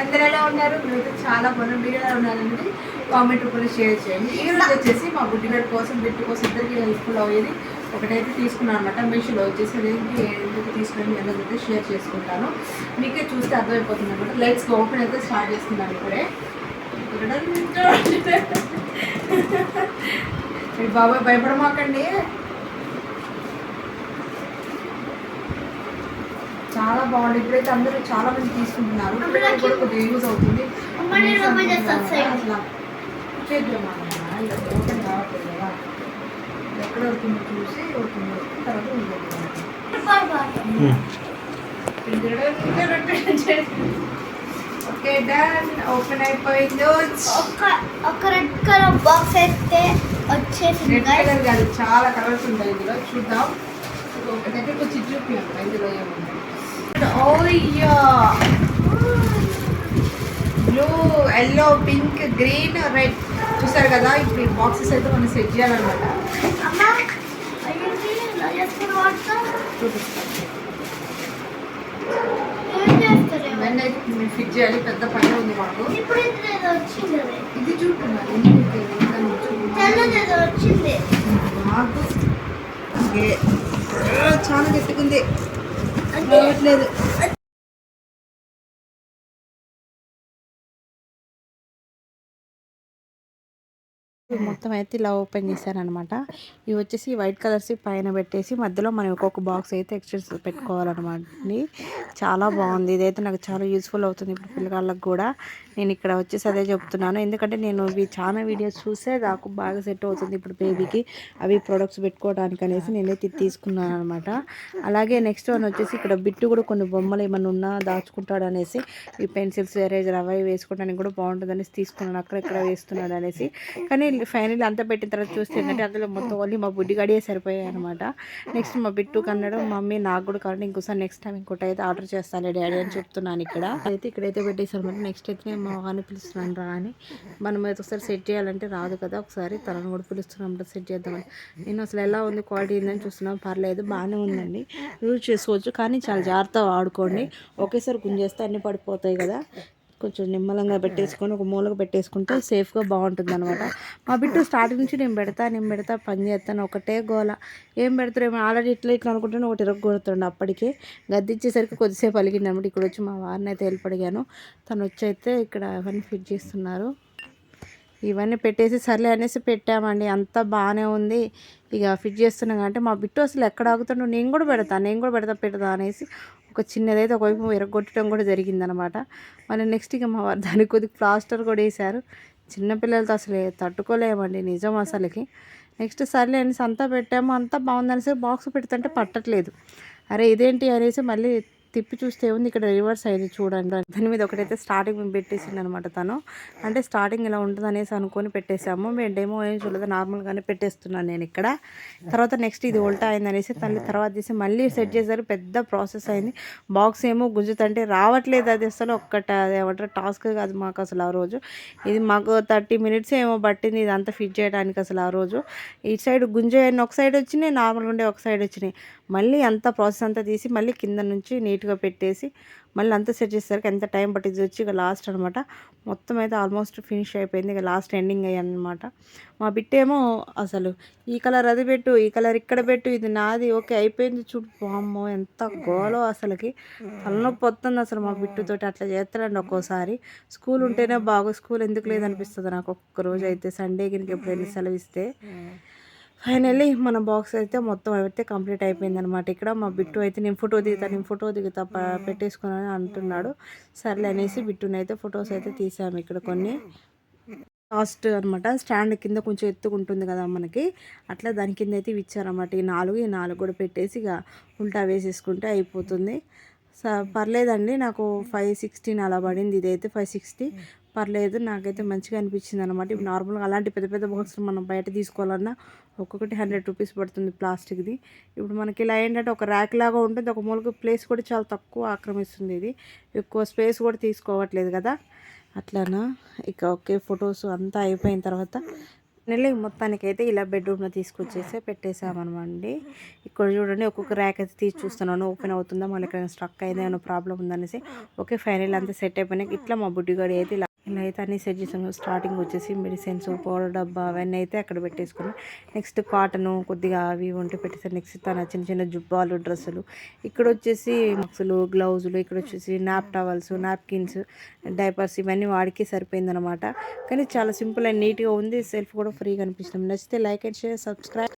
అందరు ఎలా ఉన్నారు? మీరైతే చాలా బాగున్నారు మీరు ఎలా ఉన్నారండి? కామెంట్ రూపంలో షేర్ చేయండి. ఈ రోజు వచ్చేసి మా బుడ్డిగడ్ కోసం బిడ్డ కోసం ఇద్దరికి హెల్ప్ఫుల్ అయ్యేది ఒకటైతే తీసుకున్నాను అనమాట మీషోలో వచ్చేసి అదేంటి ఎందుకు తీసుకుని ఎందుకంటే షేర్ చేసుకుంటాను. మీకే చూస్తే అర్థమైపోతుంది అనమాట లైట్స్ ఓపెన్ అయితే స్టార్ట్ చేస్తున్నాను ఇప్పుడే. ఇక్కడ బాబాయ్ భయపడమాకండి. చాలా బాగుంది. ఇప్పుడైతే అందరూ చాలా మంది తీసుకుంటున్నారు. కూడా కొద్దిగా యూజ్ అవుతుంది. అట్లా. చేద్దామా ఇలా ఓపెన్ కావట్లేదు కదా. ఎక్కడ అవుతుందో చూసి ఓపెన్ చేస్తే తర్వాత ఓకే డన్. ఓపెన్ అయిపోయింది. ఒక ఒక రెడ్ కలర్ బాక్స్ అయితే వచ్చేసింది రెడ్ guys. కలర్ కాదు చాలా కలర్స్ ఉంటాయి ఇందులో. చూద్దాం. ఒకటైతే కొంచెం చూపించాం ఇందులో ఏముంది. ఓయ్యా blue yellow pink green red చూసారు కదా ఇప్పుడు ఈ బాక్సెస్ అయితే మనం సెట్ చేయాలన్నమాట. ఇవన్నీ అయితే మేము ఫిట్ చేయాలి పెద్ద పని ఉంది మాకు. ఇది వచ్చింది. మాకు చాలా గట్టిగుంది. అంటే రావట్లేదు మొత్తం అయితే ఇలా ఓపెన్ చేశారనమాట. ఇవి వచ్చేసి వైట్ కలర్స్ పైన పెట్టేసి మధ్యలో మనం ఒక్కొక్క బాక్స్ అయితే ఎక్స్ట్రా పెట్టుకోవాలన్నమాట చాలా బాగుంది. ఇదైతే నాకు చాలా యూస్ఫుల్ అవుతుంది ఇప్పుడు పిల్లగాళ్ళకి కూడా. నేను ఇక్కడ వచ్చేసి అదే చెప్తున్నాను. ఎందుకంటే నేను ఇవి చాలా వీడియోస్ చూసే నాకు బాగా సెట్ అవుతుంది ఇప్పుడు బేబీకి. అవి ప్రొడక్ట్స్ పెట్టుకోవడానికి అనేసి నేనైతే తీసుకున్నాను అనమాట అలాగే నెక్స్ట్ వన్ వచ్చేసి ఇక్కడ బిట్టు కూడా కొన్ని బొమ్మలు ఏమైనా ఉన్నా దాచుకుంటాడు అనేసి ఈ పెన్సిల్స్ ఎరేజర్ అవి వేసుకోవడానికి కూడా బాగుంటుంది అనేసి తీసుకున్నాను. అక్కడెక్కడ వేస్తున్నాడు అనేసి. కానీ ఫైనల్ అంతా పెట్టిన తర్వాత చూస్తే ఏంటంటే అందులో మొత్తం ఓన్లీ మా బుడ్డి గడియే సరిపోయాయి అనమాట నెక్స్ట్ మా బిట్టు కన్నడం మమ్మీ నాకు కూడా కావాలి ఇంకోసారి నెక్స్ట్ టైం ఇంకోటి అయితే ఆర్డర్ చేస్తాను డాడీ అని చెప్తున్నాను ఇక్కడ. అయితే ఇక్కడైతే పెట్టేసాను అనమాట నెక్స్ట్ అయితే నేను మా వాడిని పిలుస్తున్నాను రా అని. మనం అయితే ఒకసారి సెట్ చేయాలంటే రాదు కదా ఒకసారి తనను కూడా పిలుస్తున్నాం సెట్ చేద్దామని. నేను అసలు ఎలా ఉంది క్వాలిటీ ఉందని చూస్తున్నాం పర్లేదు బాగానే ఉందండి. యూజ్ చేసుకోవచ్చు కానీ చాలా జాగ్రత్తగా వాడుకోండి. ఒకేసారి గుంజేస్తే అన్నీ పడిపోతాయి కదా. కొంచెం నిమ్మలంగా పెట్టేసుకొని ఒక మూలకు పెట్టేసుకుంటే సేఫ్గా బాగుంటుంది అనమాట మా బిడ్డ స్టార్టింగ్ నుంచి నేను పెడతా నేను పెడతా పని చేస్తాను. ఒకటే గోల. ఏం పెడతారేమో ఆల్రెడీ ఇట్లా ఇట్లా అనుకుంటున్నాను ఒకటి ఇరగొడుతుండే అప్పటికే. గద్దిచ్చేసరికి కొద్దిసేపు అలిగింది అనమాట ఇక్కడ వచ్చి మా వారిని అయితే వెళ్ళిపడిగాను తను వచ్చి అయితే ఇక్కడ అవన్నీ ఫిట్ చేస్తున్నారు. ఇవన్నీ పెట్టేసి సర్లే అనేసి పెట్టామండి. అంతా బాగానే ఉంది. ఇక ఫిట్ చేస్తున్నాం అంటే మా బిట్టు అసలు ఎక్కడ ఆగుతుండో నేను కూడా పెడతా నేను కూడా పెడతా పెడతా అనేసి ఒక చిన్నదైతే ఒకవైపు ఎరగొట్టడం కూడా జరిగిందనమాట. మళ్ళీ నెక్స్ట్ ఇక మా వారు దానికి కొద్దిగా ప్లాస్టర్ కూడా వేశారు. చిన్నపిల్లలతో అసలు తట్టుకోలేమండి నిజం అసలుకి. నెక్స్ట్ సర్లే అనేసి అంతా పెట్టాము. అంతా బాగుందనేసి బాక్స్ పెడుతుంటే పట్టట్లేదు. అరే ఇదేంటి అనేసి మళ్ళీ తిప్పి చూస్తే ఉంది ఇక్కడ రివర్స్ అయింది చూడండి. దాని మీద ఒకటైతే స్టార్టింగ్ మేము పెట్టేసింది అనమాట తను. అంటే స్టార్టింగ్ ఇలా ఉంటుంది అనేసి అనుకొని పెట్టేసాము మేము డెమో ఏం చూడలేదు. నార్మల్గానే పెట్టేస్తున్నాను నేను ఇక్కడ. తర్వాత నెక్స్ట్ ఇది ఉల్టా అయింది అనేసి తల్లి తర్వాత తీసి మళ్ళీ సెట్ చేశారు. పెద్ద ప్రాసెస్ అయింది. బాక్స్ ఏమో గుంజుతంటే రావట్లేదు అది అసలు. ఒక్కట ఏమంటారు? టాస్క్ కాదు మాకు అసలు ఆ రోజు. ఇది మాకు థర్టీ మినిట్స్ ఏమో పట్టింది ఇదంతా ఫిట్ చేయడానికి అసలు ఆ రోజు. ఇటు సైడ్ గుంజ ఒక సైడ్ వచ్చినాయి నార్మల్గా ఉండే ఒక సైడ్ వచ్చినాయి. మళ్ళీ అంత ప్రాసెస్ అంతా తీసి మళ్ళీ కింద నుంచి నీట్గా పెట్టేసి మళ్ళీ అంతా సెట్ చేసేసరికి ఎంత టైం పట్టింది వచ్చి ఇక లాస్ట్ అనమాట మొత్తం అయితే ఆల్మోస్ట్ ఫినిష్ అయిపోయింది ఇక లాస్ట్ ఎండింగ్ అయ్యానమాట మా బిట్టేమో అసలు ఈ కలర్ అది పెట్టు ఈ కలర్ ఇక్కడ పెట్టు ఇది నాది ఓకే అయిపోయింది చూడు. బామ్మో ఎంత గోలో అసలుకి. తలనొప్పి వస్తుంది అసలు మా బిట్టుతోటి అట్లా చేస్తాడండి ఒక్కోసారి. స్కూల్ ఉంటేనే బాగు స్కూల్ ఎందుకు లేదనిపిస్తుంది నాకు ఒక్క రోజు అయితే. సండే గిరికి ఎప్పుడైనా సెలవు ఇస్తే. ఫైనల్లీ మన బాక్స్ అయితే మొత్తం అయితే కంప్లీట్ అయిపోయింది అనమాట ఇక్కడ మా బిట్టు అయితే నేను ఫోటో దిగుతా నేను ఫోటో దిగుతా పెట్టేసుకున్నాను అంటున్నాడు. సర్లే అనేసి బిట్టుని అయితే ఫొటోస్ అయితే తీసాము ఇక్కడ కొన్ని. లాస్ట్ అనమాట స్టాండ్ కింద కొంచెం ఎత్తుకుంటుంది కదా మనకి. అట్లా దాని కింద అయితే ఇవి ఈ నాలుగు ఈ నాలుగు కూడా పెట్టేసి ఇక ఉల్టా వేసేసుకుంటే అయిపోతుంది. స పర్లేదండి. నాకు ఫైవ్ సిక్స్టీన్ అలా పడింది. ఇదైతే ఫైవ్ సిక్స్టీ పర్లేదు నాకైతే మంచిగా అనిపించింది అనమాట ఇప్పుడు నార్మల్గా అలాంటి పెద్ద పెద్ద బాక్సులు మనం బయట తీసుకోవాలన్నా ఒక్కొక్కటి హండ్రెడ్ రూపీస్ పడుతుంది ప్లాస్టిక్ది. ఇప్పుడు మనకి ఇలా ఏంటంటే ఒక ర్యాక్ లాగా ఉంటుంది ఒక మూలకు ప్లేస్ కూడా చాలా తక్కువ ఆక్రమిస్తుంది ఇది. ఎక్కువ స్పేస్ కూడా తీసుకోవట్లేదు కదా. అట్లానా? ఇక ఓకే ఫొటోస్ అంతా అయిపోయిన తర్వాత నెల మొత్తానికైతే ఇలా బెడ్రూమ్లో తీసుకొచ్చేసి పెట్టేసామనమండి ఇక్కడ చూడండి ఒక్కొక్క ర్యాక్ అయితే తీసి చూస్తున్నాను. ఓపెన్ అవుతుందా? మళ్ళీ ఇక్కడ స్ట్రక్ అయిందా? ఏమైనా ప్రాబ్లం ఉందనేసి ఓకే ఫైనల్ అంతా సెట్ అయిపోయినాక ఇట్లా మా బుడ్డిగాడి అయితే ఇలా అయితే అన్ని సెట్ చేసాము స్టార్టింగ్ వచ్చేసి మెడిసిన్స్ పౌడర్ డబ్బా అవన్నీ అయితే అక్కడ పెట్టేసుకున్నాం. నెక్స్ట్ కాటను కొద్దిగా అవి ఉంటే పెట్టేసాను నెక్స్ట్ తన చిన్న చిన్న జుబ్బాలు డ్రెస్సులు. ఇక్కడ వచ్చేసి మక్సులు గ్లౌజులు ఇక్కడ వచ్చేసి నాప్ టవల్స్ నాప్కిన్స్ డైపర్స్ ఇవన్నీ వాడికి సరిపోయిందనమాట కానీ చాలా సింపుల్ అండ్ నీట్గా ఉంది. సెల్ఫ్ కూడా ఫ్రీగా అనిపిస్తుంది నచ్చితే లైక్ అండ్ షేర్ సబ్స్క్రైబ్